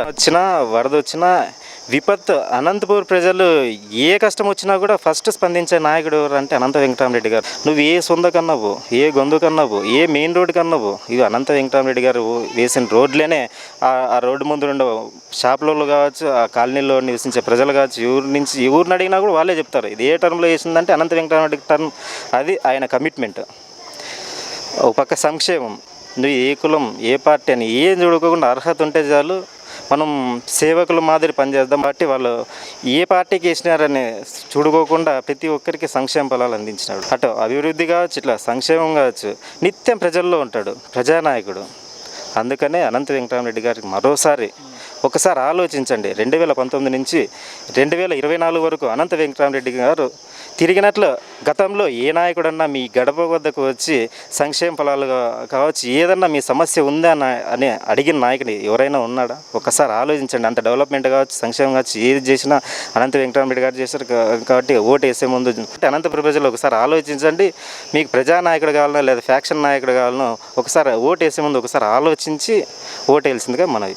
వచ్చినా వరద వచ్చినా విపత్తు అనంతపూర్ ప్రజలు ఏ కష్టం వచ్చినా కూడా ఫస్ట్ స్పందించే నాయకుడు ఎవరు అంటే అనంత వెంకటరామరెడ్డి గారు. నువ్వు ఏ సొంత కన్నావు ఏ గొంతు కన్నావు ఏ మెయిన్ రోడ్ కన్నావు ఇవి అనంత వెంకటరామరెడ్డి గారు వేసిన రోడ్లేనే ఆ- ఆ రోడ్డు ముందు ఉండే షాపులలో కావచ్చు ఆ కాలనీలో నివసించే ప్రజలు కావచ్చు ఎవరి నుంచి ఎవరిని అడిగినా కూడా వాళ్ళే చెప్తారు. ఇది ఏ టర్మ్లో వేసిందంటే అనంత వెంకటరామరెడ్డి టర్మ్ అది ఆయన కమిట్మెంట్. ఒక పక్క సంక్షేమం. నువ్వు ఏ కులం ఏ పార్టీ అని ఏం చూడకుండా అర్హత ఉంటే చాలు మనం సేవకుల మాదిరి పనిచేద్దాం. బట్టి వాళ్ళు ఏ పార్టీకి వేసినారని చూడుకోకుండా ప్రతి ఒక్కరికి సంక్షేమ ఫలాలు అందించినాడు. అటు అభివృద్ధి కావచ్చు ఇట్లా సంక్షేమం కావచ్చు నిత్యం ప్రజల్లో ఉంటాడు ప్రజానాయకుడు. అందుకనే అనంత వెంకటరామరెడ్డి గారికి మరోసారి ఒకసారి ఆలోచించండి. రెండు వేల పంతొమ్మిది నుంచి రెండు వేల ఇరవై నాలుగు వరకు అనంత వెంకటరామరెడ్డి గారు తిరిగినట్లు గతంలో ఏ నాయకుడన్నా మీ గడప వద్దకు వచ్చి సంక్షేమ ఫలాలు కావచ్చు ఏదన్నా మీ సమస్య ఉందా అని అడిగిన నాయకుడు ఎవరైనా ఉన్నాడా? ఒకసారి ఆలోచించండి. అంత డెవలప్మెంట్ కావచ్చు సంక్షేమం కావచ్చు ఏది చేసినా అనంత వెంకటరామరెడ్డి గారు చేశారు కాబట్టి ఓటు వేసే ముందు అనంతపురం ప్రజలు ఒకసారి ఆలోచించండి. మీకు ప్రజానాయకుడు కావాలనో లేదా ఫ్యాక్షన్ నాయకుడు కావాలనో ఒకసారి ఓటు వేసే ముందు ఒకసారి ఆలోచించి ఓటు వేయాల్సిందిగా మనవి.